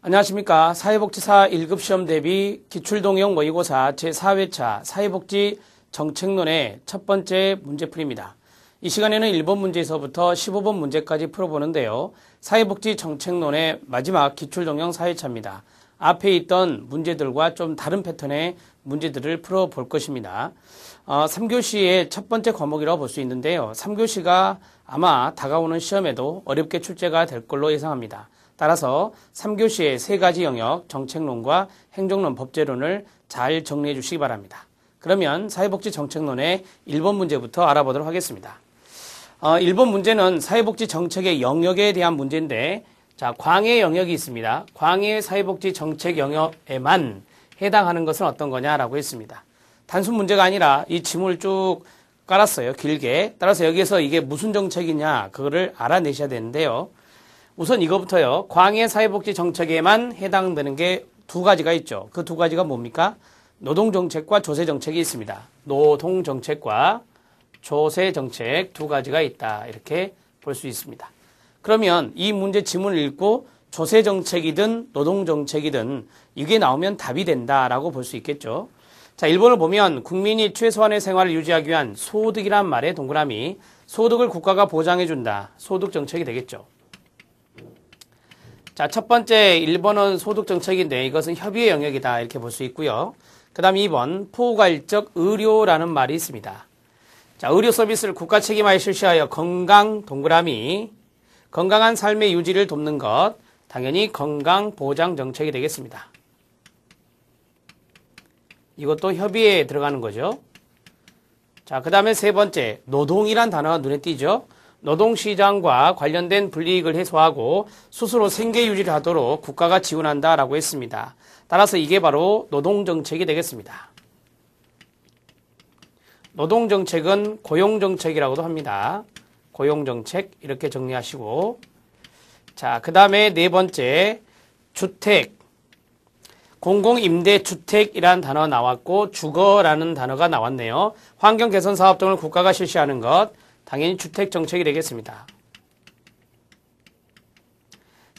안녕하십니까. 사회복지사 1급 시험 대비 기출동형 모의고사 제4회차 사회복지 정책론의 첫 번째 문제풀이입니다. 이 시간에는 1번 문제에서부터 15번 문제까지 풀어보는데요. 사회복지 정책론의 마지막 기출동형 4회차입니다. 앞에 있던 문제들과 좀 다른 패턴의 문제들을 풀어볼 것입니다. 어, 3교시의 첫 번째 과목이라고 볼 수 있는데요. 3교시가 아마 다가오는 시험에도 어렵게 출제가 될 걸로 예상합니다. 따라서 3교시의 세 가지 영역, 정책론과 행정론, 법제론을 잘 정리해 주시기 바랍니다. 그러면 사회복지 정책론의 1번 문제부터 알아보도록 하겠습니다. 어, 1번 문제는 사회복지 정책의 영역에 대한 문제인데, 자, 광해 영역이 있습니다. 광해 사회복지 정책 영역에만 해당하는 것은 어떤 거냐라고 했습니다. 단순 문제가 아니라 이 지문을 쭉 깔았어요. 길게. 따라서 여기에서 이게 무슨 정책이냐, 그거를 알아내셔야 되는데요. 우선 이거부터요. 광해 사회복지 정책에만 해당되는 게 두 가지가 있죠. 그 두 가지가 뭡니까? 노동정책과 조세정책이 있습니다. 노동정책과 조세정책 두 가지가 있다. 이렇게 볼 수 있습니다. 그러면 이 문제 지문을 읽고 조세정책이든 노동정책이든 이게 나오면 답이 된다라고 볼 수 있겠죠. 자, 1번을 보면 국민이 최소한의 생활을 유지하기 위한 소득이란 말의 동그라미 소득을 국가가 보장해준다. 소득정책이 되겠죠. 자, 첫 번째 1번은 소득 정책인데 이것은 협의의 영역이다 이렇게 볼 수 있고요. 그 다음 2번 포괄적 의료라는 말이 있습니다. 자, 의료 서비스를 국가 책임하에 실시하여 건강 동그라미 건강한 삶의 유지를 돕는 것 당연히 건강 보장 정책이 되겠습니다. 이것도 협의에 들어가는 거죠. 자, 그 다음에 세 번째 노동이란 단어가 눈에 띄죠. 노동시장과 관련된 불이익을 해소하고 스스로 생계 유지를 하도록 국가가 지원한다라고 했습니다. 따라서 이게 바로 노동정책이 되겠습니다. 노동정책은 고용정책이라고도 합니다. 고용정책 이렇게 정리하시고 자, 그 다음에 네 번째 주택 공공임대주택이라는 단어가 나왔고 주거라는 단어가 나왔네요. 환경개선사업 등을 국가가 실시하는 것 당연히 주택 정책이 되겠습니다.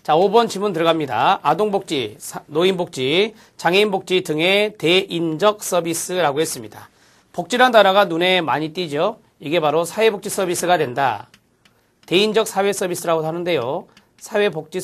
자, 5번 지문 들어갑니다. 아동복지, 노인복지, 장애인복지 등의 대인적 서비스라고 했습니다. 복지란 단어가 눈에 많이 띄죠? 이게 바로 사회복지 서비스가 된다. 대인적 사회 서비스라고 하는데요. 사회복지